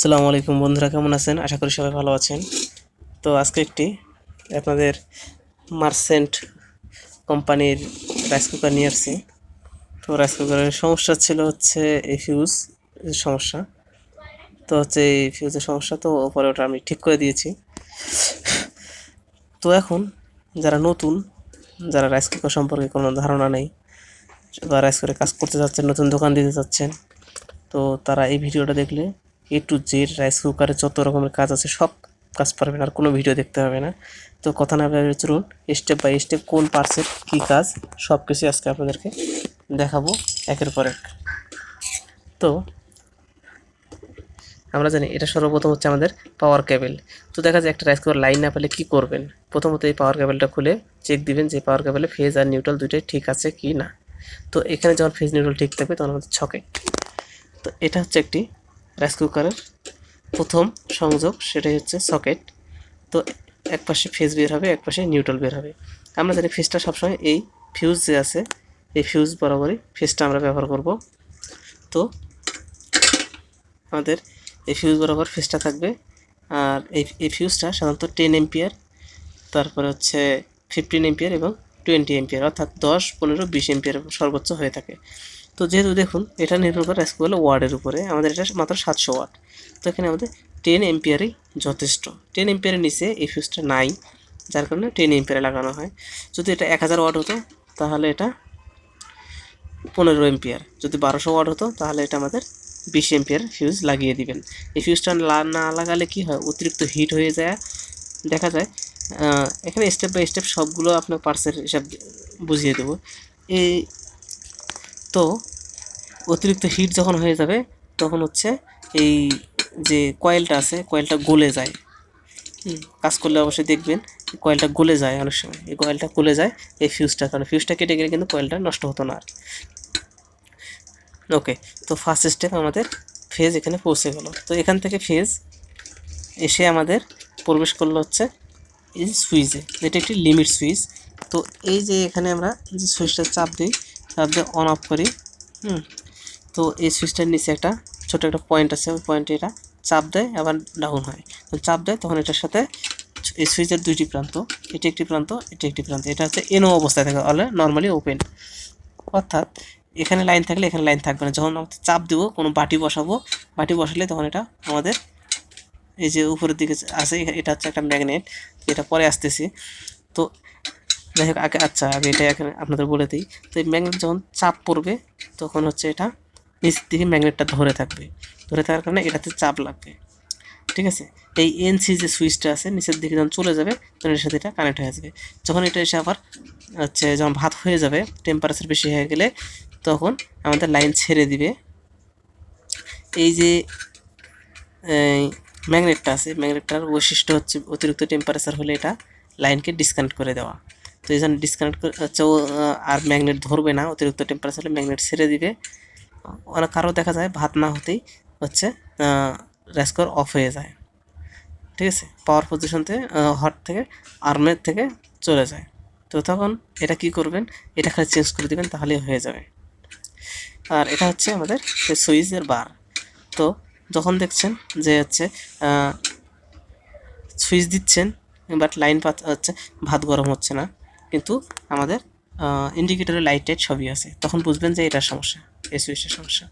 আসসালামু আলাইকুম বন্ধুরা, কেমন আছেন? আশা করি সবাই ভালো আছেন। তো আজকে একটি আপনাদের মার্সেন্ট কোম্পানির রাইস কুকার নিয়ে আসছি। তো রাইস কুকারের সমস্যা ছিল হচ্ছে এই ফিউজ সমস্যা। তো হচ্ছে এই ফিউজের সমস্যা, তো পরে ওটা আমি ঠিক করে দিয়েছি। তো এখন যারা নতুন, যারা রাইস কুকার সম্পর্কে কোনো ধারণা নেই বা রাইস কুকারে কাজ করতে যাচ্ছেন নতুন দোকান দিতে চাচ্ছেন, তো তারা এই ভিডিওটা দেখলে এ টু জেড রাইস কুকারে যত রকমের কাজ আছে, সব কাজ পারবেন, আর কোনো ভিডিও দেখতে হবে না। তো কথা না ভেবে চলুন স্টেপ বাই স্টেপ কোন পার্টসের কী কাজ সব কিছু আজকে আপনাদেরকে দেখাবো একের পর এক। তো আমরা জানি এটা সর্বপ্রথম হচ্ছে আমাদের পাওয়ার কেবল তো দেখা যায় একটা রাইস কুকার লাইন না পেলে কী করবেন? প্রথমত এই পাওয়ার কেবলটা খুলে চেক দিবেন যে পাওয়ার কেবলে ফেজ আর নিউট্রাল দুইটাই ঠিক আছে কি না। তো এখানে যখন ফেজ নিউট্রাল ঠিক থাকবে, তখন আমাদের ছকে তো এটা হচ্ছে একটি রাইস কুকারের প্রথম সংযোগ সেটাই হচ্ছে সকেট তো এক পাশে ফেজ বের হবে, এক পাশে নিউট্রাল বের হবে। আমরা জানি ফেজটা সবসময় এই ফিউজ যে আছে, এই ফিউজ বরাবরই ফেজটা আমরা ব্যবহার করব। তো আমাদের এই ফিউজ বরাবর ফেজটা থাকবে। আর এই এই ফিউজটা সাধারণত টেন এম্পিয়ার তারপরে হচ্ছে ফিফটিন এম্পিয়ার এবং টোয়েন্টি এম্পিয়ার অর্থাৎ দশ, পনেরো, বিশ এম্পিয়ার সর্বোচ্চ হয়ে থাকে। তো যেহেতু দেখুন, এটা নির্ভর করে বলে ওয়ার্ডের উপরে, আমাদের এটা মাত্র সাতশো ওয়ার্ড। তো এখানে আমাদের টেন এম্পিয়ারই যথেষ্ট। টেন এম্পিয়ারের নিচে এই ফিউজটা নাই, যার কারণে টেন এম্পিয়ারে লাগানো হয়। যদি এটা এক হাজার ওয়াট হতো, তাহলে এটা পনেরো এম্পিয়ার যদি বারোশো ওয়াট হতো, তাহলে এটা আমাদের বিশ এম্পিয়ার ফিউজ লাগিয়ে দিবেন। এই ফিউজটা না লাগালে কি হয়? অতিরিক্ত হিট হয়ে যায়। দেখা যায় এখানে স্টেপ বাই স্টেপ সবগুলো আপনার পার্সের হিসাব বুঝিয়ে দেবো। এই, তো অতিরিক্ত হিট যখন হয়ে যাবে, তখন হচ্ছে এই যে কয়েলটা আছে কয়েলটা গলে যায়। কাজ করলে অবশ্যই দেখবেন কয়েলটা গলে যায় অনেক সময়। এই কয়েলটা গলে যায় এই ফিউজটা কারণ ফিউজটা কেটে গেলে কিন্তু কয়েলটা নষ্ট হতো না আর। ওকে তো ফার্স্ট স্টেপ আমাদের ফেজ এখানে পৌঁছে গেল। তো এখান থেকে ফেজ এসে আমাদের প্রবেশ করল হচ্ছে এই সুইচে যেটা একটি লিমিট সুইচ তো এই যে এখানে আমরা যে সুইচটা চাপ দিই, চাপ দিয়ে অন অফ করি। হুম তো এই সুইচটার নিচে একটা ছোটো একটা পয়েন্ট আছে, ওই পয়েন্টে এটা চাপ দেয়, আবার ডাউন হয়। তো চাপ দেয়, তখন এটার সাথে এই সুইচের দুইটি প্রান্ত, এটি একটি প্রান্ত, এটি একটি প্রান্ত, এটা হচ্ছে এনো অবস্থায় থাকে অলে নর্মালি ওপেন অর্থাৎ এখানে লাইন থাকলে এখানে লাইন থাকবে না, যখন আমাদের চাপ দেবো, কোনো বাটি বসাবো, বাটি বসালে তখন এটা আমাদের এই যে উপরের দিকে আছে, এটা হচ্ছে একটা ম্যাগনেট এটা পরে আসতেছি। তো যাই হোক, আগে আচ্ছা আগে এটা এখানে আপনাদের বলে দিই। তো এই ম্যাগনেট যখন চাপ পড়বে, তখন হচ্ছে এটা নিচের দিকে ম্যাগনেটটা ধরে থাকবে। ধরে থাকার কারণে এটাতে চাপ লাগবে। ঠিক আছে? এই এনসি যে সুইচটা আছে, নিচের দিকে যখন চলে যাবে, তখন এর সাথে এটা কানেক্ট হয়ে যাবে যখন এটা এসে আবার, হচ্ছে যখন ভাত হয়ে যাবে টেম্পারেচার বেশি হয়ে গেলে, তখন আমাদের লাইন ছেড়ে দিবে। এই যে ম্যাগনেটটা আছে, ম্যাগনেটটার বৈশিষ্ট্য হচ্ছে অতিরিক্ত টেম্পারেচার হলে এটা লাইনকে ডিসকানেক্ট করে দেওয়া। তো এই জন্য ডিসকানেক্ট করে আর ম্যাগনেট ধরবে না, অতিরিক্ত টেম্পারেচার হলে ম্যাগনেট ছেড়ে দিবে। অনেক কারও দেখা যায়, ভাত না হতেই হচ্ছে রেস্কোর অফ হয়ে যায়। ঠিক আছে? পাওয়ার পজিশনতে হট থেকে আর্মের থেকে চলে যায়। তো তখন এটা কি করবেন? এটা খালি চেঞ্জ করে দেবেন, তাহলেই হয়ে যাবে। আর এটা হচ্ছে আমাদের সুইচের বার তো যখন দেখছেন যে হচ্ছে সুইচ দিচ্ছেন বাট লাইন হচ্ছে, ভাত গরম হচ্ছে না, কিন্তু আমাদের ইন্ডিকেটরের লাইট টাইট সবই আছে, তখন বুঝবেন যে এটার সমস্যা। এই সুইচের সমস্যা।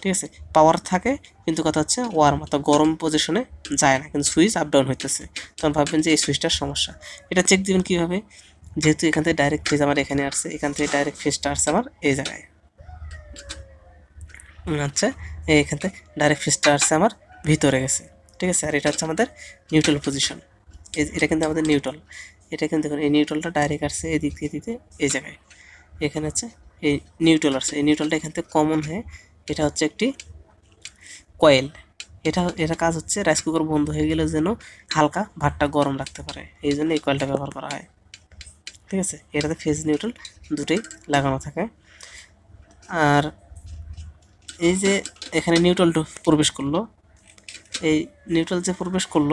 ঠিক আছে? পাওয়ার থাকে, কিন্তু কথা হচ্ছে ওয়ার্ম অর্থাৎ গরম পজিশনে যায় না, কিন্তু সুইচ আপ ডাউন হইতেছে। তখন ভাববেন যে এই সুইচটার সমস্যা। এটা চেক দিবেন কীভাবে? যেহেতু এখান থেকে ডাইরেক্ট ফেজ আমার এখানে আসছে, এখান থেকে ডাইরেক্ট ফেজটা আসছে আমার এই জায়গায়। আচ্ছা এখান থেকে ডাইরেক্ট ফেজটা আসছে আমার ভিতরে গেছে। ঠিক আছে? আর এটা হচ্ছে আমাদের নিউট্রাল পজিশন এটা কিন্তু আমাদের নিউট্রাল এটা কিন্তু দেখুন এই নিউট্রালটা ডাইরেক্ট আসছে এদিক দিয়ে দিতে এই জায়গায়। এখানে হচ্ছে এই নিউট্রাল আসছে এই নিউট্রালটা এখান থেকে কমন হয়ে এটা হচ্ছে একটি কয়েল এটা এটা কাজ হচ্ছে রাইস কুকার বন্ধ হয়ে গেলে যেন হালকা ভাতটা গরম রাখতে পারে, এই জন্য এই কয়েলটা ব্যবহার করা হয়। ঠিক আছে? এটাতে ফেজ নিউট্রাল দুটোই লাগানো থাকে। আর এই যে এখানে নিউট্রাল প্রবেশ করল, এই নিউট্রাল যে প্রবেশ করল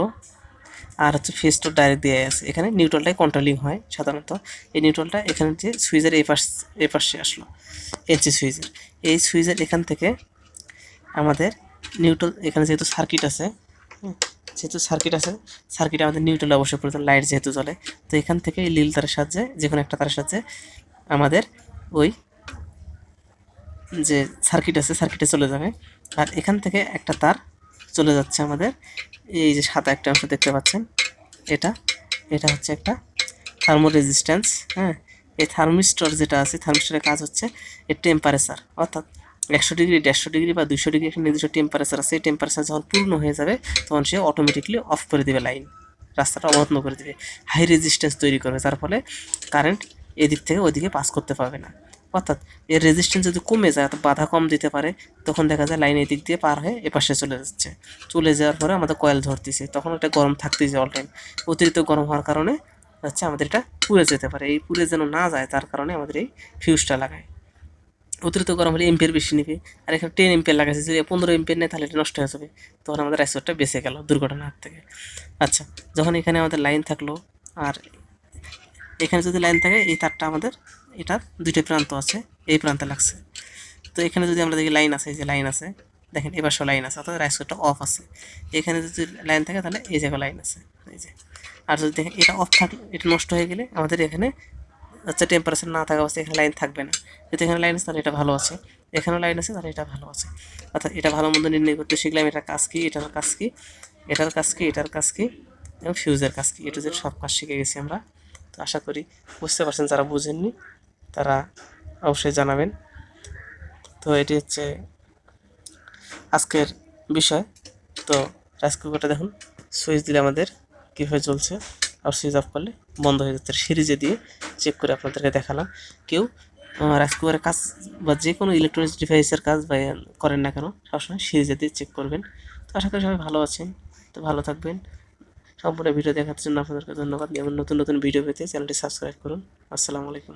আর হচ্ছে ফেসটা ডাইরেক্ট দিয়ে আছে। এখানে নিউট্রালটাই কন্ট্রোলিং হয় সাধারণত। এই নিউট্রালটা এখানে যে সুইচের এই পাশ এই পাশে আসলো। এনসি সুইচের এই সুইচের এখান থেকে আমাদের নিউট্রাল এখানে যেহেতু সার্কিট আছে যেহেতু সার্কিট আছে সার্কিট আমাদের নিউট্রাল অবশ্যই প্রয়োজন লাইট যেহেতু চলে তো এখান থেকে এই লীল তারের সাহায্যে যে কোনো একটা তারের সাহায্যে আমাদের ওই যে সার্কিট আছে সার্কিটে চলে যাবে। আর এখান থেকে একটা তার চলে যাচ্ছে আমাদের। এই যে সাদা একটা অংশ দেখতে পাচ্ছেন। এটা এটা হচ্ছে একটা থার্মো রেজিস্ট্যান্স হ্যাঁ? এই থার্মিস্টর যেটা আছে থার্মিস্টরের কাজ হচ্ছে এর টেম্পারেচার অর্থাৎ একশো ডিগ্রি, দেড়শো ডিগ্রি বা দুইশো ডিগ্রি একটা নির্দিষ্ট টেম্পারেচার আছে। এই টেম্পারেচার যখন পূর্ণ হয়ে যাবে, তখন সে অটোমেটিকলি অফ করে দেবে লাইন রাস্তাটা অবন্ধ করে দেবে। হাই রেজিস্ট্যান্স তৈরি করবে, যার ফলে কারেন্ট এদিক থেকে ওইদিকে পাস করতে পারবে না। অর্থাৎ এর রেজিস্ট্যান্স যদি কমে যায়, অর্থাৎ বাধা কম দিতে পারে, তখন দেখা যায় লাইন দিক দিয়ে পার হয়ে এপাশে চলে যাচ্ছে। চলে যাওয়ার পরে আমাদের কয়েল ধরতেছে। তখন ওটা গরম থাকতেছে অল টাইম অতিরিক্ত গরম হওয়ার কারণে হচ্ছে আমাদের এটা পুড়ে যেতে পারে। এই পুড়ে যেন না যায়, তার কারণে আমাদের এই ফিউজটা লাগায়। অতিরিক্ত গরম হলে এম্পিয়ার বেশি নেবে। আর এখানে টেন এম্পিয়ার লাগাচ্ছে যদি পনেরো এম্পিয়ার নেয়, তাহলে এটা নষ্ট হয়ে যাবে। তখন আমাদের রাইসোরটা বেঁচে গেল দুর্ঘটনার হাত থেকে। আচ্ছা যখন এখানে আমাদের লাইন থাকল, আর এখানে যদি লাইন থাকে, এই তারটা আমাদের এটার দুইটা প্রান্ত আছে, এই প্রান্তে লাগছে। তো এখানে যদি আমরা দেখি লাইন আছে, এই যে লাইন আছে, দেখেন এবার সব লাইন আছে, অর্থাৎ রাইসোরটা অফ আছে। এখানে যদি লাইন থাকে, তাহলে এই জায়গায় লাইন আছে, এই যে। আর যদি দেখেন এটা অফ থাকলে এটা নষ্ট হয়ে গেলে আমাদের এখানে আচ্ছা টেম্পারেচার না থাকা অবস্থায় এখানে লাইন থাকবে না। যদি এখানে লাইন আছে, তাহলে এটা ভালো আছে। এখানেও লাইন আছে, তাহলে এটা ভালো আছে। অর্থাৎ এটা ভালো মন্দ নির্ণয় করতে শিখলাম, এটার কাজ কী, এটার কাজ কী, এটার কাজ কী, এটার কাজ কী, এবং ফিউজের কাজ কী এটা যে সব কাজ শিখে গেছি আমরা। তো আশা করি বুঝতে পারছেন, যারা বুঝেননি তারা অবশ্যই জানাবেন। তো এটি হচ্ছে আজকের বিষয়। তো রাইস কুকারটা দেখুন, সুইচ দিলে আমাদের কীভাবে চলছে আর সুইচ অফ করলে বন্ধ হয়ে যাচ্ছে। সিরিজে দিয়ে চেক করে আপনাদেরকে দেখালাম। কেউ রাইস কুকারের কাজ বা যে কোনো ইলেকট্রনিক্স ডিভাইসের কাজ বা করেন না কেন, সবসময় সিরিজে দিয়ে চেক করবেন। তো আশা করি সবাই ভালো আছেন, তো ভালো থাকবেন। সম্পূর্ণ ভিডিও দেখার জন্য আপনাদেরকে ধন্যবাদ। এমন নতুন নতুন ভিডিও পেতে চ্যানেলটি সাবস্ক্রাইব করুন। আসসালামু আলাইকুম।